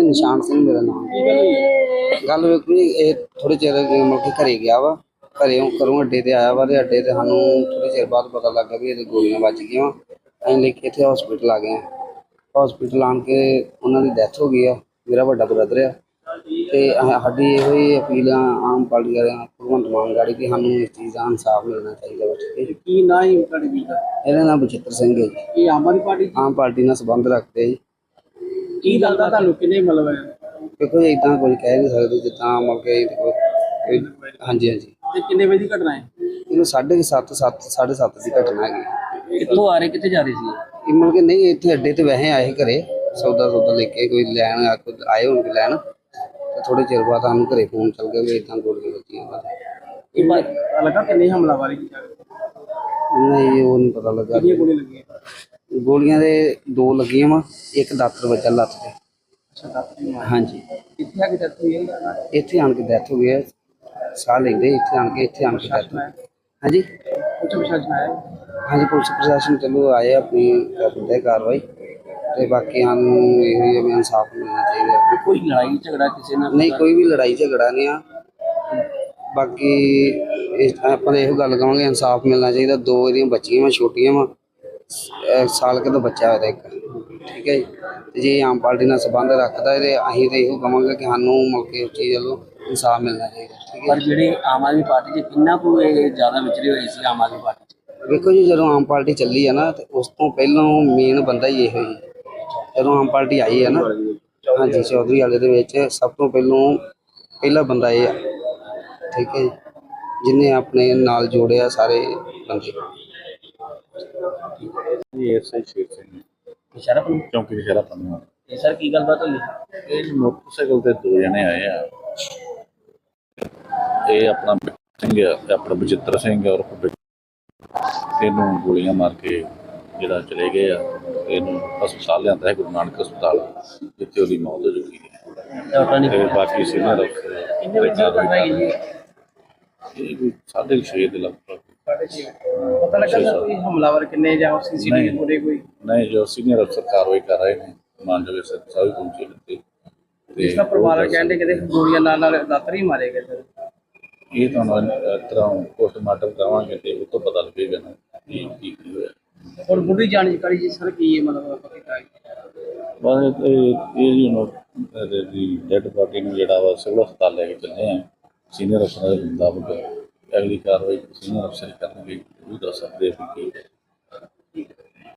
ਭਾਈ ਨਿਸ਼ਾਨ ਸਿੰਘ ਮੇਰਾ ਨਾਮ ਗੱਲ ਵੇਖ ਵੀ ਇਹ ਥੋੜੇ ਚਿਰ ਮਤਲਬ ਕਿ ਘਰੇ ਗਿਆ ਵਾ ਘਰੇ ਘਰੋਂ ਅੱਡੇ ਤੇ ਆਇਆ ਵਾ ਤੇ ਅੱਡੇ ਤੇ ਸਾਨੂੰ ਥੋੜੇ ਚਿਰ ਬਾਅਦ ਪਤਾ ਲੱਗਾ ਵੀ ਇਹਦੇ ਗੋਲੀਆਂ ਵੱਜ ਗਈਆਂ ਅਸੀਂ ਲੈ ਕੇ ਇੱਥੇ ਹਸਪੀਟਲ ਆ ਗਏ ਹਸਪੀਟਲ ਆਣ ਕੇ ਉਹਨਾਂ ਦੀ ਡੈਥ ਹੋ ਗਈ ਆ ਮੇਰਾ ਵੱਡਾ ਬ੍ਰਦਰ ਆ। ਤੇ ਸਾਡੀ ਇਹੋ ਹੀ ਅਪੀਲ ਆ ਆਮ ਪਾਰਟੀ ਵਾਲਿਆਂ ਭਗਵੰਤ ਮਾਨ ਗਾੜੀ ਕਿ ਸਾਨੂੰ ਇਸ ਚੀਜ਼ ਦਾ ਇਨਸਾਫ ਮਿਲਣਾ ਚਾਹੀਦਾ ਜੀ। ਕੀ ਨਾ ਹੀ ਤੁਹਾਡੇ ਵੀਰ ਦਾ? ਇਹਦਾ ਨਾਮ ਬਚਿੱਤਰ ਸਿੰਘ ਹੈ ਜੀ। ਇਹ ਆਮ ਆਦਮੀ ਪਾਰਟੀ? ਆਮ ਪਾਰਟੀ ਨਾਲ ਸੰਬੰਧ ਰੱਖਦੇ ਜੀ। ਕੀ ਲੱਗਦਾ ਤੁਹਾਨੂੰ ਕਿੰਨੇ ਮਤਲਬ ਹੈ? ਦੇਖੋ ਜੀ ਇਦਾਂ ਕੁਝ ਕਹਿ ਨਹੀਂ ਸਕਦੇ ਜਿੱਦਾਂ ਮਤਲਬ ਕਿ ਕੋਈ- ਕੋਈ- ਹਾਂਜੀ ਹਾਂਜੀ। ਤੇ ਕਿੰਨੇ ਵਜੇ ਦੀ ਘਟਨਾ ਹੈ? ਇਹਨੂੰ 7:30 7 7:30 ਦੀ ਘਟਨਾ ਹੈਗੀ ਕਿੱਥੋਂ ਆ ਰਹੇ ਕਿੱਥੇ ਜਾ ਰਹੇ ਸੀ? ਇਹ ਮਤਲਬ ਕਿ ਨਹੀਂ ਇੱਥੇ ਅੱਡੇ ਤੇ ਵੈਸੇ ਆਏ ਘਰੇ ਸੌਦਾ ਸੌਦਾ ਲੈ ਕੇ ਕੋਈ ਲੈਣ ਆ ਕੋਈ ਆਏ ਹੋਣਗੇ ਲੈਣ। ਤੇ ਥੋੜੇ ਚਿਰ ਬਾਅਦ ਸਾਨੂੰ ਘਰੇ ਫੋਨ ਚੱਲ ਗਿਆ ਵੀ ਇਦਾਂ ਗੋਲੀਆਂ ਵੱਜੀਆਂ ਵਾ। ਇਹ ਲੱਗਾ ਕਿੰਨੇ ਹਮਲਾਵਰ ਕੀ ਨਹੀਂ ਉਹ ਨਹੀਂ ਪਤਾ ਲੱਗਾ। ਕਿੰਨੀਆਂ ਗੋਲੀਆਂ ਲੱਗੀਆਂ? ਗੋਲੀਆਂ ਦੇ ਦੋ ਲੱਗੀਆਂ ਵਾ ਇੱਕ ਦਾਤਰ ਵੱਜਾ ਲੱਤ ਤੇ। ਅੱਛਾ ਡਾਕਟਰ ਮਾਰ ਹਾਂਜੀ। ਕਿੱਥੇ ਆ ਕੇ ਡੈਥ ਹੋਈ ਹੈ ਇੱਥੇ ਆਣ ਕੇ ਡੈਥ ਹੋ ਗਈ ਹੈ ਸਾਹ ਲੈਂਦੇ ਇੱਥੇ ਆਣ ਕੇ ਇੱਥੇ ਆਣ ਕੇ ਡੈਥ ਹਾਂਜੀ? ਕੁਝ ਵਿਸ਼ੇਸ਼ ਆਇਆ ਹਾਂਜੀ ਪੁਲਿਸ ਪ੍ਰਸ਼ਾਸਨ ਚਲੋ ਆਏ ਆਪਣੀ ਕਰਦੇ ਕਾਰਵਾਈ। ਤੇ ਬਾਕੀ ਸਾਨੂੰ ਇਹੋ ਹੀ ਆ ਵੀ ਇਨਸਾਫ ਮਿਲਣਾ ਚਾਹੀਦਾ। ਕੋਈ ਲੜਾਈ ਝਗੜਾ ਕਿਸੇ ਨਾਲ ਨਹੀਂ ਕੋਈ ਵੀ ਲੜਾਈ ਝਗੜਾ ਨਹੀਂ ਆ। ਬਾਕੀ ਇਸ ਆਪਾਂ ਤਾਂ ਇਹੋ ਗੱਲ ਕਹਾਂਗੇ ਇਨਸਾਫ ਮਿਲਣਾ ਚਾਹੀਦਾ। ਦੋ ਇਹਦੀਆਂ ਬੱਚੀਆਂ ਵਾ ਛੋਟੀਆਂ ਵਾ। ਸਾਲ ਕੁ ਦਾ ਬੱਚਾ ਉਹਦਾ ਇੱਕ। ਠੀਕ ਹੈ ਜੀ? ਤੇ ਜੇ ਆਮ ਪਾਰਟੀ ਨਾਲ ਸੰਬੰਧ ਰੱਖਦਾ ਤੇ ਅਸੀਂ ਤਾਂ ਇਹੋ ਕਹਾਂਗੇ ਕਿ ਸਾਨੂੰ ਮੌਕੇ ਉਸ ਚੀਜ਼ ਵੱਲੋਂ ਇਨਸਾਫ ਮਿਲਣਾ ਚਾਹੀਦਾ। ਠੀਕ ਹੈ ਪਰ ਜਿਹੜੇ ਆਮ ਆਦਮੀ ਪਾਰਟੀ 'ਚ ਕਿੰਨਾ ਕੁ ਇਹ ਜ਼ਿਆਦਾ ਵਿਚਰੇ ਹੋਏ ਸੀ ਆਮ ਆਦਮੀ ਪਾਰਟੀ 'ਚ? ਵੇਖੋ ਜੀ ਜਦੋਂ ਆਮ ਪਾਰਟੀ ਚੱਲੀ ਆ ਨਾ ਤੇ ਉਸ ਤੋਂ ਪਹਿਲਾਂ ਮੇਨ ਬੰਦਾ ਹੀ ਇਹੋ ਹੀ। ਜਦੋਂ ਆਮ ਪਾਰਟੀ ਆਈ ਹੈ ਨਾ ਹਾਂਜੀ ਚੌਧਰੀ ਵਾਲੇ ਦੇ ਵਿੱਚ ਸਭ ਤੋਂ ਪਹਿਲਾਂ ਪਹਿਲਾ ਬੰਦਾ ਇਹ ਆ। ਠੀਕ ਹੈ ਜੀ? ਜਿਨੇ ਆਪਣੇ ਨਾਲ ਜੋੜਿਆ ਸਾਰੇ ਬੰਦੇ। ਇਹ ਐਸਆਈ ਸ਼ੇਰ ਸਿੰਘ ਇਸ਼ਾਰਾ ਪਰ ਚੌਂਕੀ ਸ਼ਹਿਰਾ ਪੰਨਵਾ ਇਹ ਸਰ ਕੀ ਗੱਲਬਾਤ ਹੋਈ? ਇਹ ਮੋਟਰਸਾਈਕਲ ਤੇ ਦੋ ਜਣੇ ਆਏ ਆ। ਇਹ ਆਪਣਾ ਸਿੰਘ ਆਪਣਾ ਬਚਿੱਤਰ ਸਿੰਘ ਔਰ ਇਹਨੂੰ ਗੋਲੀਆਂ ਮਾਰ ਕੇ ਜਿਹੜਾ ਚਲੇ ਗਏ ਆ। ਇਹਨੂੰ ਹਸਪਤਾਲ ਲਿਆਂਦਾ ਹੈ ਗੁਰੂ ਨਾਨਕ ਹਸਪਤਾਲ ਜਿੱਥੇ ਉਹਦੀ ਮੌਤ ਹੋ ਚੁੱਕੀ ਹੈ। ਤੇ ਬਾਕੀ ਸੀਨੀਅਰ ਅਫਸਰ ਕਿੰਨੇ ਵਜੇ ਦੀ ਹੈਗੀ ਜੀ ਇਹ ਕੋਈ ਸਾਢੇ ਕੁ ਛੇ ਦੇ ਲਗਭਗ ਪਤਾ ਲੱਗਾ ਸਰ ਕੋਈ ਹਮਲਾਵਰ ਕਿੰਨੇ ਜਾਂ ਸੀਸੀਟੀਵੀ ਨਹੀਂ। ਪੂਰੇ ਕੋਈ? ਨਹੀਂ ਜੋ ਸੀਨੀਅਰ ਅਫਸਰ ਕਾਰਵਾਈ ਕਰ ਰਹੇ ਨੇ ਮਾਨਯੋਗ ਸਰ ਸਾਹਿਬ ਪਹੁੰਚੇ ਨੇ ਤੇ ਤੇ ਇਸ ਦਾ ਪਰਿਵਾਰ ਕਹਿੰਦੇ ਕਿ ਗੋਲੀਆਂ ਨਾਲ ਨਾਲ ਦਾਤਰ ਮਾਰੇ ਗਏ ਸਰ। ਇਹ ਤੁਹਾਨੂੰ ਤਰ੍ਹਾਂ ਪੋਸਟਮਾਰਟਮ ਕਰਾਵਾਂਗੇ ਤੇ ਉਹ ਤੋਂ ਪਤਾ ਲੱਗੇਗਾ ਨਾ ਕੀ ਕੀ ਕੀ ਹੋਇਆ। ਔਰ ਬੁੱਢੀ ਜਾਣਕਾਰੀ ਜੀ ਸਰ ਕੀ ਹੈ ਮਤਲਬ ਆਪਾਂ ਕੀ ਕਰਾਂਗੇ? ਬਸ ਇਹ ਇਹ ਜੀ ਨੂੰ ਦੀ ਡੈਡ ਬਾਡੀ ਨੂੰ ਜਿਹੜਾ ਵਾ ਸਿਵਲ ਹਸਪਤਾਲ ਲੈ ਕੇ ਚੱਲੇ ਆ। ਸੀਨੀਅਰ ਅਫਸਰ ਦੇ ਮੁਤਾਬਕ ਅਗਲੀ ਕਾਰਵਾਈ ਸੀਨੀਅਰ ਅਫਸਰ ਕਰਨਗੇ ਉਹ ਦੱਸ ਸਕਦੇ ਆ ਵੀ